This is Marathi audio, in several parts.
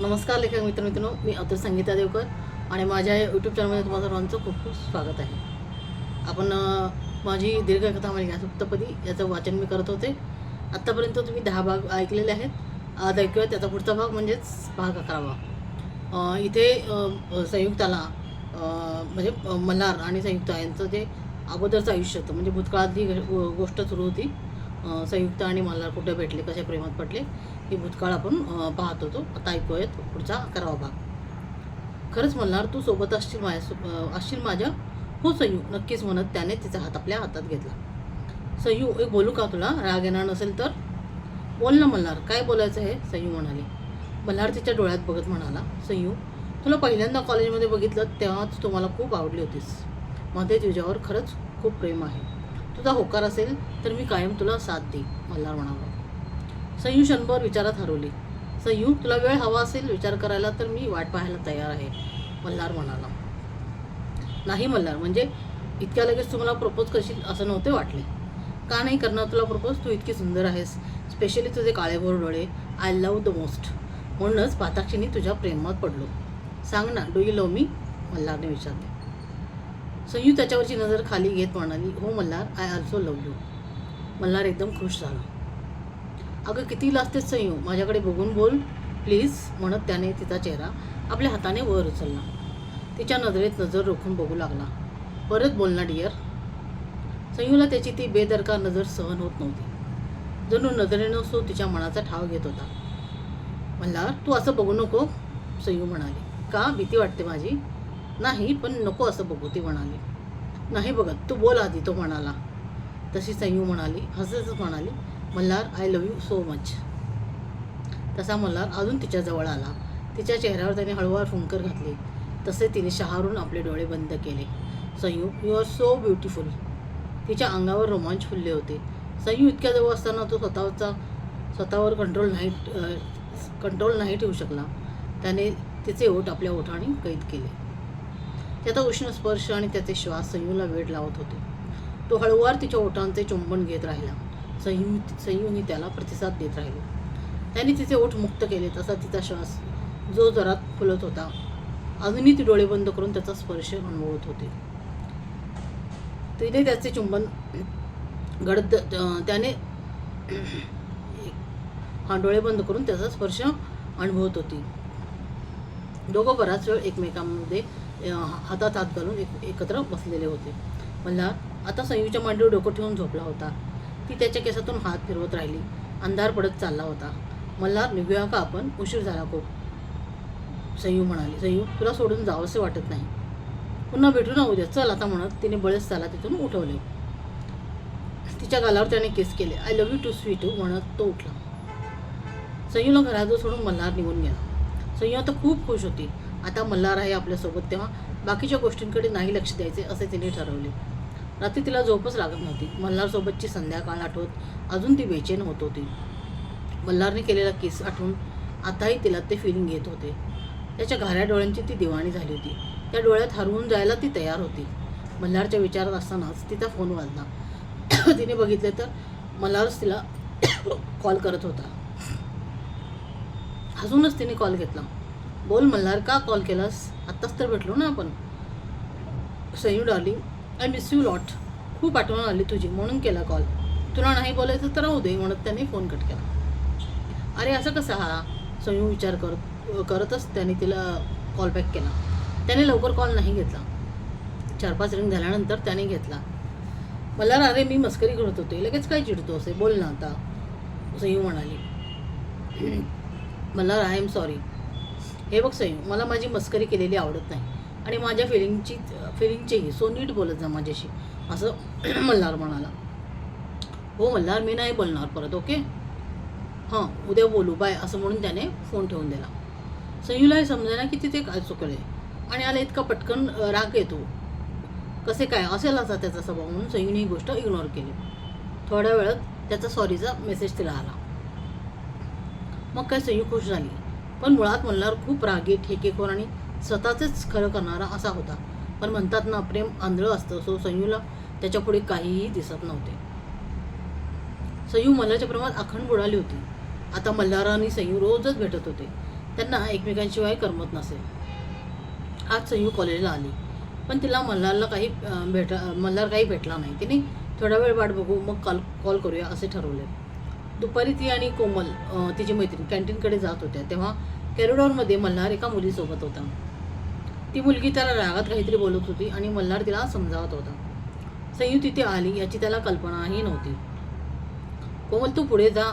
नमस्कार लेखक मित्र मित्रांनो मी अतुल संगीता देवकर आणि माझ्या यूट्यूब चॅनलमध्ये तुम्हाला सर्वांचं खूप खूप स्वागत आहे. आपण माझी दीर्घकथा मालिका सुप्तपदी याचं वाचन मी करत होते. आत्तापर्यंत तुम्ही दहा भाग ऐकलेले आहेत. आज ऐकूया त्याचा पुढचा भाग म्हणजेच भाग अकरावा. इथे संयुक्ताला म्हणजे मल्हार आणि संयुक्ता यांचं जे अगोदरचं आयुष्य होतं म्हणजे भूतकाळातली गोष्ट सुरू होती. संयुक्त आणि मल्हार कुठे भेटले कशा प्रेमात पडले हे भूतकाळ आपण पाहत होतो. आता ऐकूयात पुढचा अकरावा भाग. खरंच मल्हार तू सोबत असशील माझ्या असशील माझ्या? हो संयू नक्कीच म्हणत त्याने तिचा हात आपल्या हातात घेतला. संयू एक बोलू का तुला? राग येणार नसेल तर? बोल ना मल्हार काय बोलायचं आहे संयू म्हणाले. मल्हार तिच्या डोळ्यात बघत म्हणाला संयू तुला पहिल्यांदा कॉलेजमध्ये बघितलं तेव्हाच तू मला खूप आवडली होतीस. मध्ये तुझ्यावर खरंच खूप प्रेम आहे. तुझा होकार असेल तर मी कायम तुला साथ देईन मल्हार म्हणाला. सयू क्षणभर विचारात हरवली. सयू तुला वेळ हवा असेल विचार करायला तर मी वाट पाहायला तयार आहे मल्हार म्हणाला. नाही मल्हार म्हणजे इतक्या लगेच तू मला प्रपोज करशील असं नव्हते वाटले. का नाही करणार तुला प्रपोज? तू इतकी सुंदर आहेस स्पेशली तुझे काळेभोर डोळे आय लव्ह द मोस्ट म्हणूनच पाताक्षिणी तुझ्या प्रेमात पडलो. सांग ना डू यू लव मी मल्हारने विचारले. सयू त्याच्यावरची नजर खाली घेत म्हणाली हो Malhar I also love you Malhar एकदम खुश झाला. अगं किती लाजतेस सयू माझ्याकडे बघून बोल प्लीज म्हणत त्याने तिचा चेहरा आपल्या हाताने वर उचलला. तिच्या नजरेत नजर रोखून बघू लागला. परत बोलणार डियर डिअर सयूला त्याची ती बेदरकार नजर सहन होत नव्हती. जणू नजरेनं सो तिच्या मनाचा ठाव घेत होता. मल्हार तू असं बघू नको सयू म्हणाली. का? भीती वाटते माझी. नाही पण नको असं बघू ती म्हणाली. नाही बघत तू बोल आधी तो म्हणाला. तशी संयू म्हणाली हसतच म्हणाली Malhar I love you so much तसा मल्हार अजून तिच्या जवळ आला. तिच्या चेहऱ्यावर त्याने हळूवार फुंकर घातले. तसे तिने शहारून आपले डोळे बंद केले. Sanyu you are so beautiful तिच्या अंगावर रोमांच फुलले होते. संयू इतक्या जवळ असताना तो स्वतःचा स्वतःवर कंट्रोल नाही कंट्रोल नाही ठेवू शकला. त्याने तिचे ओठ आपल्या ओठाने कैद केले. त्याचा उष्ण स्पर्श आणि त्याचे श्वास संयूला वेळ लावत होते. तो हळूवार तिच्या ओठांचे चुंबन घेत राहिला. संयू संयूनी त्याला प्रतिसाद देत राहिली. त्याने तिचे ओठ मुक्त केले तसा तिचा श्वास जो जरात फुलत होता अजूनही ती डोळे बंद करून त्याचा स्पर्श अनुभवत होते. तिने त्याचे चुंबन गडद त्याने हा डोळे बंद करून त्याचा स्पर्श अनुभवत होती. दोघं बराच वेळ एकमेकांमध्ये हातात हात घालून एक एकत्र बसलेले होते. मल्हार आता संयूच्या मांडीवर डोकं ठेवून झोपला होता. ती त्याच्या केसातून हात फिरवत राहिली. अंधार पडत चालला होता. मल्हार निघूया का आपण? उशीर झाला खूप. संयू म्हणाली संयू तुला सोडून जावंसे वाटत नाही. पुन्हा भेटू ना उद्या. चल आता म्हणत तिने बळेच त्याला तिथून उठवले. तिच्या गालावर त्याने केस केले. I love you too sweet म्हणत तो उठला. सयूला घराजवळ सोडून मल्हार निघून गेला. सयू आता खूप खुश होती. आता मल्हार आहे आपल्यासोबत तेव्हा बाकीच्या गोष्टींकडे नाही लक्ष द्यायचे असे तिने ठरवले. रात्री तिला झोपच लागत नव्हती. मल्हारसोबतची संध्याकाळ आठवत अजून ती बेचैन होत होती. मल्हारने केलेला किस आठवून आताही तिला ते फिलिंग येत होते. त्याच्या घाऱ्या डोळ्यांची ती दिवाणी झाली होती. त्या डोळ्यात हरवून जायला ती तयार होती. मल्हारच्या विचारात असतानाच तिचा फोन वाजला. तिने बघितलं तर मल्हारच तिला कॉल करत होता. हसूनच तिने कॉल घेतला. बोल मल्हार का कॉल केलास? आत्ताच तर भेटलो ना आपण. Sayu darling I miss you lot खूप आठवण आली तुझी म्हणून केला कॉल तुला नाही बोलायचं तर राहू दे म्हणत त्याने फोन कट केला. अरे असं कसा हा? सयू विचार करत करतच त्याने तिला कॉल बॅक केला. त्याने लवकर कॉल नाही घेतला. चार पाच रिंग झाल्यानंतर त्याने घेतला. मला अरे मी मस्करी करत होते. लगेच काय चिडतो असे? बोल ना आता. सयू म्हणाली. मला आय एम सॉरी. हे बघ सई मला माझी मस्करी केलेली आवडत नाही. आणि माझ्या फिलिंगची फिलिंगचीही सो नीट बोलत जा माझ्याशी. असं मल्हार म्हणाला. हो मल्हार मी नाही बोलणार परत ओके हां उद्या बोलू बाय असं म्हणून त्याने फोन ठेवून दिला. सयूला हे समजेना की तिथे काय चुकले. आणि आला इतका पटकन राग येतो. कसे काय असेल असा त्याचा स्वभाव म्हणून संयूने ही गोष्ट इग्नोर केली. थोड्या वेळात त्याचा सॉरीचा मेसेज तिला आला. मग काय सयू खुश झाली. पण मुळात मल्हार खूप रागी ठेकेखोर आणि स्वतःचेच खरं करणारा असा होता. पण म्हणतात ना प्रेम आंधळं असतं. सो संयूला त्याच्यापुढे काहीही दिसत नव्हते. सयू मल्हारच्या प्रमाणात अखंड बुडाली होती. आता मल्हार आणि सयू रोजच भेटत होते. त्यांना एकमेकांशिवाय करमत नसे. आज संयू कॉलेजला आली. पण तिला मल्हारला काही भेट भेटा मल्हार काही भेटला नाही. तिने थोडा वेळ वाट बघू मग कॉल कॉल करूया असे ठरवले. दुपारी ती आणि कोमल तिची मैत्रीण कॅन्टीनकडे जात होत्या. तेव्हा कॅरिडॉरमध्ये मल्हार एका मुलीसोबत होता. ती मुलगी त्याला रागात काहीतरी बोलत होती आणि मल्हार तिला समजावत होता. संयू तिथे आली याची त्याला कल्पनाही नव्हती. कोमल तू पुढे जा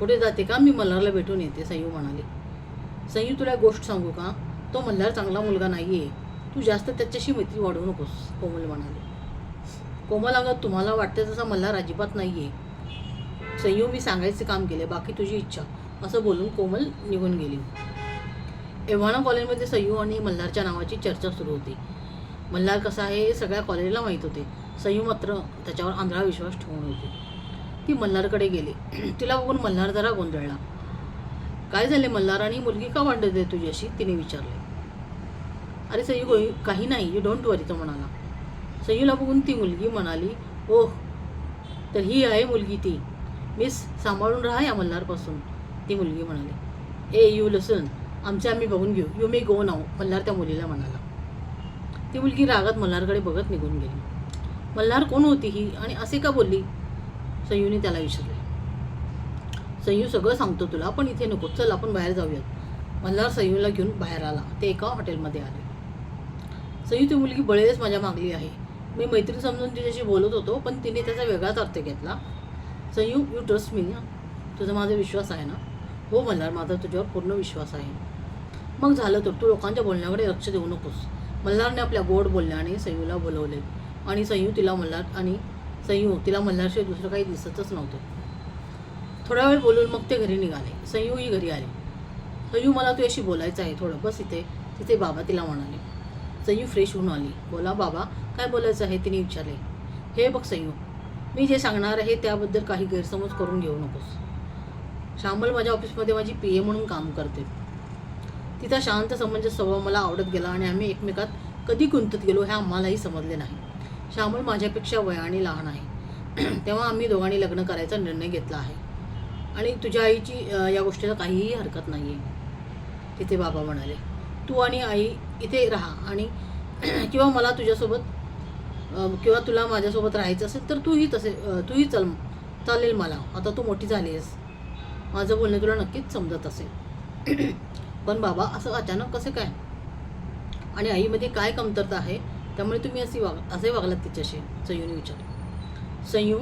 पुढे जाते का? मी मल्हारला भेटून येते संयू म्हणाली. संयू तुला एक गोष्ट सांगू का? तो मल्हार चांगला मुलगा नाही आहे तू जास्त त्याच्याशी मैत्री वाढवू नकोस कोमल म्हणाली. कोमल अगं तुम्हाला वाटते तसा मल्हार अजिबात नाही आहे संयू मी सांगायचे काम केले बाकी तुझी इच्छा. असं बोलून कोमल निघून गेली. एव्हाना कॉलेजमध्ये सयू आणि मल्हारच्या नावाची चर्चा सुरू होती. मल्हार कसा आहे हे सगळ्या कॉलेजला माहीत होते. सयू मात्र त्याच्यावर आंधळा विश्वास ठेवून होती. ती मल्हारकडे गेली. तिला बघून मल्हार जरा गोंधळला. काय झाले मल्हार? आणि मुलगी का भांडत आहे तुझ्याशी? तिने विचारले. अरे सयू गोई काही नाही. यू डोंट वरी तो म्हणाला. सयूला बघून ती मुलगी म्हणाली ओह तर ही आहे मुलगी ती. मिस सांभाळून राहा या मल्हारपासून ती मुलगी म्हणाली. ए यू लसन आमचे आम्ही बघून घेऊ. यू मे गो नाव मल्हार त्या मुलीला म्हणाला. ती मुलगी रागात मल्हारकडे बघत निघून गेली. मल्हार कोण होती ही आणि असे का बोलली? सयूने त्याला विचारले. सयू सगळं सांगतो तुला पण इथे नको चल आपण बाहेर जाऊयात. मल्हार सयूला घेऊन बाहेर आला. ते एका हॉटेलमध्ये आले. सयू ती मुलगी बळेच माझ्या मागली आहे. मी मैत्री समजून तिच्याशी बोलत होतो पण तिने त्याचा वेगळाच अर्थ घेतला. सो यू ट्रस्ट मी ना तुझा माझा विश्वास आहे ना? हो मल्हार माझा तुझ्यावर पूर्ण विश्वास आहे. मग झालं तर तू लोकांच्या बोलण्याकडे लक्ष देऊ नकोस. मल्हारने आपल्या गोड बोलण्याने सयूला बोलवले. आणि सयू तिला मल्हार आणि सयू तिला मल्हारशिवाय दुसरं काही दिसतच नव्हतं. थोडा वेळ बोलून मग ते घरी निघाले. सयूही घरी आले. सयू मला तुझ्याशी बोलायचं आहे थोडं. बस इथे. तिथे बाबा तिला म्हणाले. सयू फ्रेश होऊन आली. बोला बाबा काय बोलायचं आहे? तिने विचारले. हे बघ सयू मी जे सांगणार आहे त्याबद्दल काही गैरसमज करून घेऊ नकोस. श्यामल माझ्या ऑफिसमध्ये माझी पी ए म्हणून काम करते. तिचा शांत समंजस स्वभाव मला आवडत गेला आणि आम्ही एकमेकात कधी गुंतत गेलो हे आम्हालाही समजले नाही. श्यामल माझ्यापेक्षा वयाने लहान आहे. तेव्हा आम्ही दोघांनी लग्न करायचा निर्णय घेतला आहे. आणि तुझ्या आईची या गोष्टीला काहीही हरकत नाही आहे तिथे बाबा म्हणाले तू आणि आई इथे राहा आणि किंवा मला तुझ्यासोबत किंवा तुला माझ्यासोबत राहायचं असेल तर तूही तसे तूही चल चालेल मला. आता तू मोठी झाली आहेस. माझं बोलणं तुला नक्कीच समजत असेल. पण बाबा असं अचानक कसं काय? आणि आईमध्ये काय कमतरता आहे त्यामुळे तुम्ही अशी वाग असे वागलात तिच्याशी? संयूने विचार संयू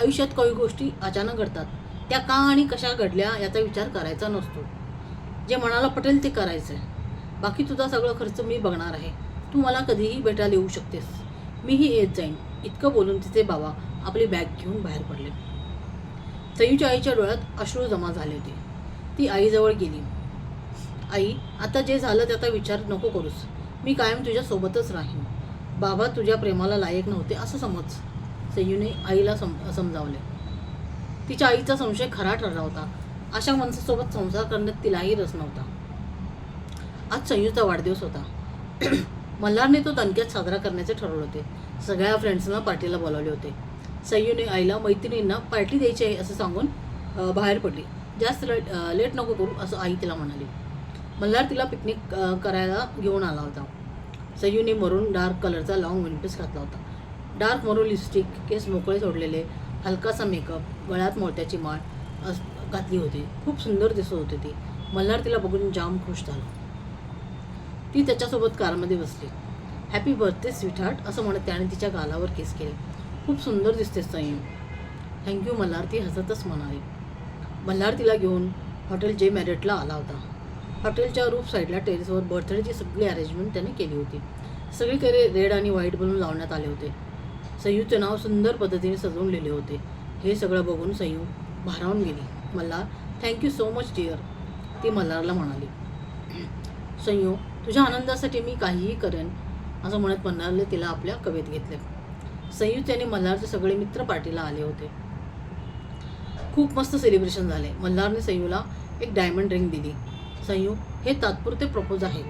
आयुष्यात काही गोष्टी अचानक घडतात. त्या का आणि कशा घडल्या याचा विचार करायचा नसतो. जे मनाला पटेल ते करायचं आहे बाकी तुझा सगळं खर्च मी बघणार आहे. तू मला कधीही भेटायला येऊ शकतेस. मीही येत जाईन. इतकं बोलून तिचे बाबा आपली बॅग घेऊन बाहेर पडले. सयूच्या आईच्या डोळ्यात अश्रू जमा झाले होते. ती आईजवळ गेली. आई आता जे झालं त्याचा विचार नको करूस. मी कायम तुझ्यासोबतच राहीन. बाबा तुझ्या प्रेमाला लायक नव्हते असं समज. सयूने आईला सम समजावले. तिच्या आईचा संशय खरा ठरला होता. अशा माणसासोबत संसार करण्यात तिलाही रस नव्हता. आज संयूचा वाढदिवस होता. मल्हारने तो दणक्यात साजरा करण्याचे ठरवले होते. सगळ्या फ्रेंड्सना पार्टीला बोलावले होते. सय्यूने आईला मैत्रिणींना पार्टी द्यायची आहे असं सांगून बाहेर पडली. जास्त लेट लेट नको करू असं आई तिला म्हणाली. मल्हार तिला पिकनिक करायला घेऊन आला होता. सयूने मरून डार्क कलरचा लॉंग विंडपीस घातला होता. डार्क मरून लिपस्टिक केस मोकळे सोडलेले हलकासा मेकअप गळ्यात मोत्याची माळ अस घातली होती. खूप सुंदर दिसत होती ती. मल्हार तिला बघून जाम खुश झाला. ती त्याच्यासोबत कारमध्ये बसली. हॅपी बर्थडे स्वीटहार्ट असं म्हणत त्याने तिच्या गालावर केस केले. खूप सुंदर दिसते संयम थँक्यू मल्हार ती हसतच म्हणाली. मल्हार तिला घेऊन हॉटेल जे मॅरेटला आला होता. हॉटेलच्या रूफ साईडला टेरेसवर बर्थडेची सगळी अरेंजमेंट त्याने केली होती. सगळीकडे रेड आणि व्हाईट बलून लावण्यात आले होते. सयूचे नाव सुंदर पद्धतीने सजवून लिहिले होते. हे सगळं बघून सयू भारावून गेली. Malhar thank you so much dear ती मल्हारला म्हणाली. संयू तुझ्या आनंदासाठी मी काहीही करेन असं म्हणत मल्हारने तिला आपल्या कवेत घेतले. सयू त्याने मल्हारचे सगळे मित्र पार्टीला आले होते. खूप मस्त सेलिब्रेशन झाले. मल्हारने संयूला एक डायमंड रिंग दिली. संयू हे तात्पुरते प्रपोज आहे.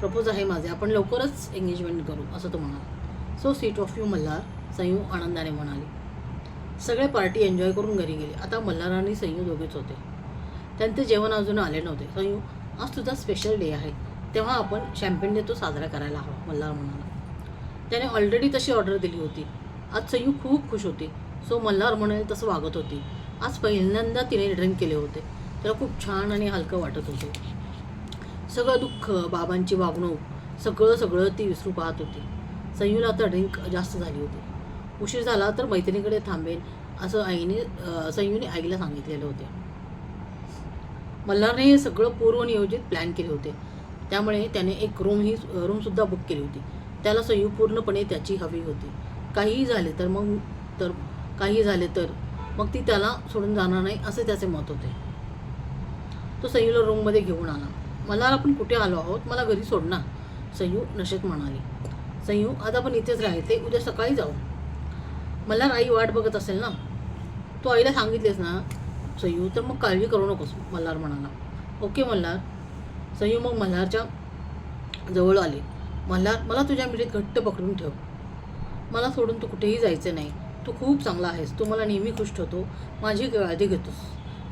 प्रपोज आहे माझे. आपण लवकरच एंगेजमेंट करू असं तो म्हणाला. So sweet of you Malhar Sanyu आनंदाने म्हणाली. सगळे पार्टी एन्जॉय करून घरी गेले. आता मल्हार आणि संयू दोघेच होते. त्यांचे जेवण अजून आले नव्हते. संयू आज तुझा स्पेशल डे आहे. तेव्हा आपण शॅम्पेन तो साजरा करायला हवा मल्हार म्हणाला. त्याने ऑलरेडी तशी ऑर्डर दिली होती. आज सयू खूप खुश होती. सो मल्हार म्हणाल तसं वागत होती. आज पहिल्यांदा तिने ड्रिंक केले होते. त्याला खूप छान आणि हलकं वाटत होते. सगळं दुःख बाबांची वागणूक सगळं सगळं ती विसरू पाहत होती. सयूला आता ड्रिंक जास्त झाली होती. उशीर झाला तर मैत्रिणीकडे थांबेल असं आईने सयूने आईला सांगितलेले होते. मल्हारने हे सगळं पूर्वनियोजित प्लॅन केले होते. त्यामुळे त्याने एक रूम ही रूमसुद्धा बुक केली होती. त्याला सयू पूर्णपणे त्याची हवी होती. काहीही झाले तर मग तर काही झाले तर मग ती त्याला सोडून जाणार नाही असे त्याचे मत होते. तो सयूला रूममध्ये घेऊन आला. मला आपण कुठे आलो आहोत? मला घरी सोड ना सयू नशेत म्हणाली. सयू आता आपण इथेच राहायचे उद्या सकाळी जाऊ. मला आई वाट बघत असेल ना? तू आईला सांगितलेस ना सयू. तर मग काळजी करू नकोस मल्हार म्हणाला. ओके मल्हार. संयू मग मल्हारच्या जवळ आले. मल्हार मला तुझ्या मिठीत घट्ट पकडून ठेव. मला सोडून तू कुठेही जायचं नाही. तू खूप चांगला आहेस. तू मला नेहमी खुश ठेवतो. माझी काळजी घेतोस.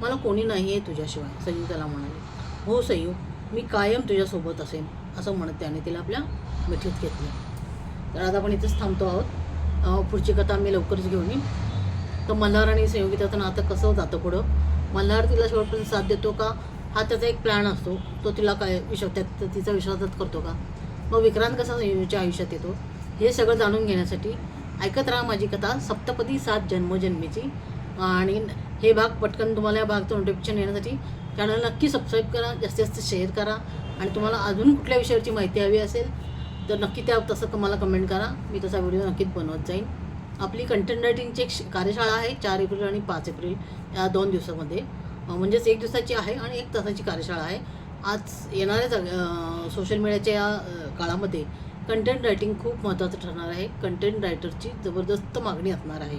मला कोणी नाही आहे तुझ्याशिवाय सयू त्याला म्हणाले. हो सयू मी कायम तुझ्यासोबत असेन असं म्हणत त्याने तिला आपल्या मिठीत घेतलं. तर आता आपण इथेच थांबतो आहोत. पुढची कथा मी लवकरच घेऊन येईन. तर मल्हार आणि संयोगिताचं नातं कसं जातं पुढं? मल्हार तिला शेवटपर्यंत साथ देतो का? हा त्याचा एक प्लॅन असतो. तो तिला काय विश्व त्यात तिचा विश्वासात करतो का? मग विक्रांत कसा संयोगीच्या आयुष्यात येतो? हे सगळं जाणून घेण्यासाठी ऐकत राहा माझी कथा सप्तपदी सात जन्मजन्मीची. आणि हे भाग पटकन तुम्हाला या भागचं नोटिफिकेशन येण्यासाठी चॅनल नक्की सबस्क्राईब करा जास्तीत जास्त शेअर करा. आणि तुम्हाला अजून कुठल्या विषयावरची माहिती हवी असेल तर नक्की त्या तसं मला कमेंट करा. मी तसा व्हिडिओ नक्कीच बनवत जाईन. आपली कंटेंट रायटिंगची एक श- कार्यशाळा आहे चार एप्रिल आणि पाच एप्रिल या दोन दिवसामध्ये. म्हणजेच एक दिवसाची आहे आणि एक तासाची कार्यशाळा आहे. आज येणाऱ्या सोशल मीडियाच्या या काळामध्ये कंटेंट रायटिंग खूप महत्त्वाचं ठरणार आहे. कंटेंट रायटरची जबरदस्त मागणी असणार आहे.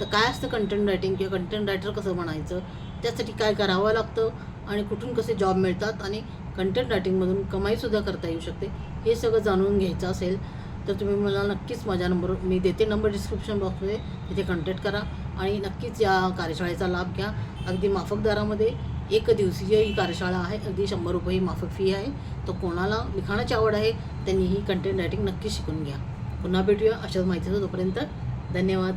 तर काय असतं कंटेंट रायटिंग किंवा कंटेंट रायटर कसं म्हणायचं? त्यासाठी काय करावं लागतं? आणि कुठून कसे जॉब मिळतात? आणि कंटेंट रायटिंगमधून कमाईसुद्धा करता येऊ शकते? हे सगळं जाणून घ्यायचं असेल तर तुम्ही मला नक्कीच माझ्या नंबर मी देते नंबर डिस्क्रिप्शन बॉक्समध्ये तिथे कॉन्टॅक्ट करा आणि नक्कीच या कार्यशाळेचा लाभ घ्या. अगदी माफक दरामध्ये एक दिवसीय ही कार्यशाळा आहे. अगदी शंभर रुपये ही माफक फी आहे. तर कोणाला लिखाणाची आवड आहे त्यांनी ही कंटेंट रायटिंग नक्की शिकून घ्या. पुन्हा भेटूया अशाच माहितीचं तोपर्यंत धन्यवाद.